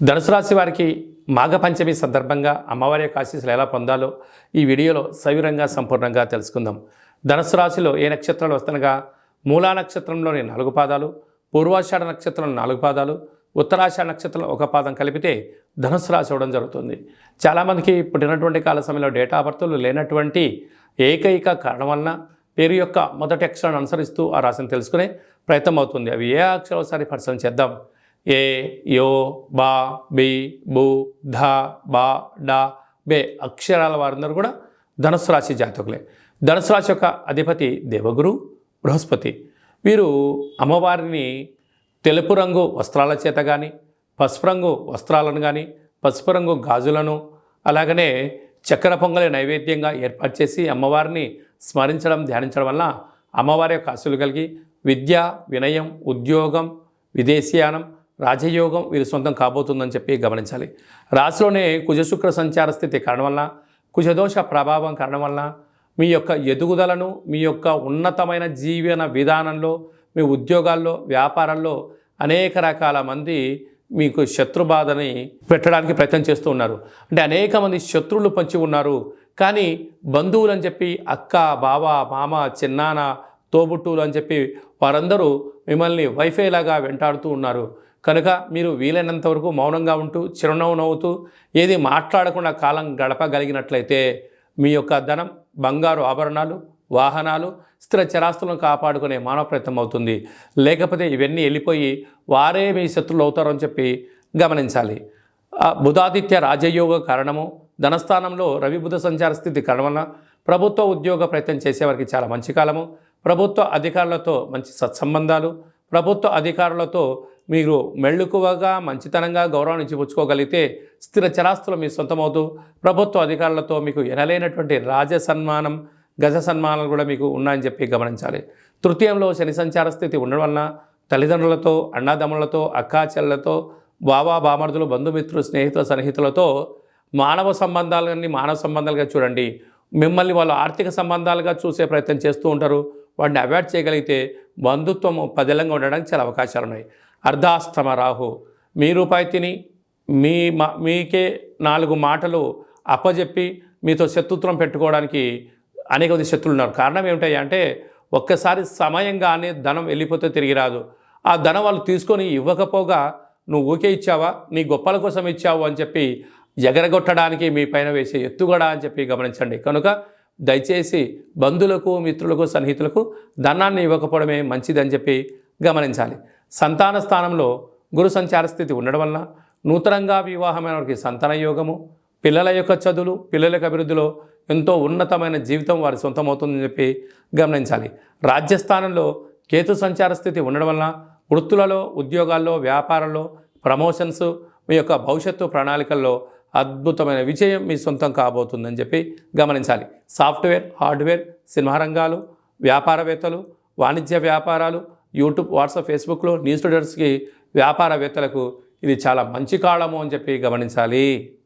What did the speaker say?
ధనుసు రాశి వారికి మాఘపంచమి సందర్భంగా అమ్మవారి యొక్క ఆశీస్సులు ఎలా పొందాలో ఈ వీడియోలో సవివరంగా సంపూర్ణంగా తెలుసుకుందాం. ధనుసు రాశిలో ఏ నక్షత్రాలు వస్తుండగా మూలా నక్షత్రంలోని నాలుగు పాదాలు పూర్వాషాఢ నక్షత్రంలో నాలుగు పాదాలు ఉత్తరాషాఢ నక్షత్రం ఒక పాదం కలిపితే ధనుసు రాశి అవ్వడం జరుగుతుంది. చాలామందికి పుట్టినటువంటి కాల సమయంలో డేటా బర్తులు లేనటువంటి ఏకైక కారణం వలన పేరు యొక్క మొదటి అక్షరాన్ని అనుసరిస్తూ ఆ రాశిని తెలుసుకునే ప్రయత్నం అవుతుంది. అవి ఏ అక్షరాలు ఒకసారి పరిశీలన చేద్దాం. ఏ యో బా బి బు ధ బా డా బే అక్షరాల వారందరూ కూడా ధనుసు రాశి జాతకులే. ధనుసు రాశి యొక్క అధిపతి దేవగురు బృహస్పతి. వీరు అమ్మవారిని తెలుపు రంగు వస్త్రాల చేత కానీ పసుపు రంగు వస్త్రాలను కానీ పసుపు రంగు గాజులను అలాగనే చక్కెర పొంగలి నైవేద్యంగా ఏర్పాటు చేసి అమ్మవారిని స్మరించడం ధ్యానించడం వల్ల అమ్మవారి యొక్క ఆశలు కలిగి విద్య వినయం ఉద్యోగం విదేశీయానం రాజయోగం వీరి సొంతం కాబోతుందని చెప్పి గమనించాలి. రాశిలోనే కుజశుక్ర సంచార స్థితి కారణం వల్ల కుజదోష ప్రభావం కారణం వల్ల మీ యొక్క ఎదుగుదలను మీ యొక్క ఉన్నతమైన జీవన విధానంలో మీ ఉద్యోగాల్లో వ్యాపారాల్లో అనేక రకాల మంది మీకు శత్రుబాధని పెట్టడానికి ప్రయత్నం చేస్తూ ఉన్నారు. అంటే అనేక మంది శత్రువులు పంచి ఉన్నారు. కానీ బంధువులు అని చెప్పి అక్క బావ మామ చిన్నాన తోబుట్టువులు అని చెప్పి వారందరూ మిమ్మల్ని వైఫై లాగా వెంటాడుతూ ఉన్నారు. కనుక మీరు వీలైనంత వరకు మౌనంగా ఉంటూ చిరునవ్వు నవ్వుతూ ఏది మాట్లాడకుండా కాలం గడపగలిగినట్లయితే మీ యొక్క ధనం బంగారు ఆభరణాలు వాహనాలు స్థిర చరాస్తులను కాపాడుకునే మానవ ప్రయత్నం అవుతుంది. లేకపోతే ఇవన్నీ వెళ్ళిపోయి వారే మీ శత్రులు అవుతారని చెప్పి గమనించాలి. బుధాదిత్య రాజయోగ కారణము ధనస్థానంలో రవి బుధ సంచార స్థితి కారణం ప్రభుత్వ ఉద్యోగ ప్రయత్నం చేసేవారికి చాలా మంచి కాలము. ప్రభుత్వ అధికారులతో మంచి సత్సంబంధాలు ప్రభుత్వ అధికారులతో మీరు మెళ్ళుకువగా మంచితనంగా గౌరవం ఇచ్చిపుచ్చుకోగలిగితే స్థిర చరాస్తులు మీ సొంతమవుతూ ప్రభుత్వ అధికారులతో మీకు ఎనలేనటువంటి రాజ సన్మానం గజ సన్మానాలు కూడా మీకు ఉన్నాయని చెప్పి గమనించాలి. తృతీయంలో శని సంచార స్థితి ఉండడం వలన తల్లిదండ్రులతో అన్నాదమ్ములతో అక్కాచెల్లతో బావా బామర్దులు బంధుమిత్రులు స్నేహితుల సన్నిహితులతో మానవ సంబంధాలన్నీ మానవ సంబంధాలుగా చూడండి. మిమ్మల్ని వాళ్ళు ఆర్థిక సంబంధాలుగా చూసే ప్రయత్నం చేస్తూ ఉంటారు. వాటిని అవాయిడ్ చేయగలిగితే బంధుత్వం పదిలంగా ఉండడానికి చాలా అవకాశాలు ఉన్నాయి అర్ధాస్తమ రాహు మీ రూపాయి తిని మీ మా మీకే నాలుగు మాటలు అప్పజెప్పి మీతో శత్రుత్వం పెట్టుకోవడానికి అనేక మంది శత్రులు ఉన్నారు. కారణం ఏమిటాయి అంటే ఒక్కసారి సమయంగానే ధనం వెళ్ళిపోతే తిరిగి రాదు. ఆ ధనం వాళ్ళు తీసుకొని ఇవ్వకపోగా నువ్వు ఊకే ఇచ్చావా? నీ గొప్పల కోసం ఇచ్చావు అని చెప్పి ఎగరగొట్టడానికి మీ పైన వేసే ఎత్తుగడ అని చెప్పి గమనించండి. కనుక దయచేసి బంధువులకు మిత్రులకు సన్నిహితులకు ధనాన్ని ఇవ్వకపోవడమే మంచిదని చెప్పి గమనించాలి. సంతాన స్థానంలో గురు సంచార స్థితి ఉండడం వలన నూతనంగా వివాహమైన వారికి సంతాన యోగము పిల్లల యొక్క చదువులు పిల్లల యొక్క అభివృద్ధిలో ఎంతో ఉన్నతమైన జీవితం వారి సొంతమవుతుందని చెప్పి గమనించాలి. రాజ్యస్థానంలో కేతు సంచార స్థితి ఉండడం వలన వృత్తులలో ఉద్యోగాల్లో వ్యాపారంలో ప్రమోషన్స్ మీ యొక్క భవిష్యత్తు ప్రణాళికల్లో అద్భుతమైన విజయం మీ సొంతం కాబోతుందని చెప్పి గమనించాలి. సాఫ్ట్వేర్ హార్డ్వేర్ సినిమా రంగాలు వ్యాపారవేత్తలు వాణిజ్య వ్యాపారాలు యూట్యూబ్ వాట్సాప్ ఫేస్బుక్లో న్యూస్ రీడర్స్కి వ్యాపారవేత్తలకు ఇది చాలా మంచి కాలము అని చెప్పి గమనించాలి.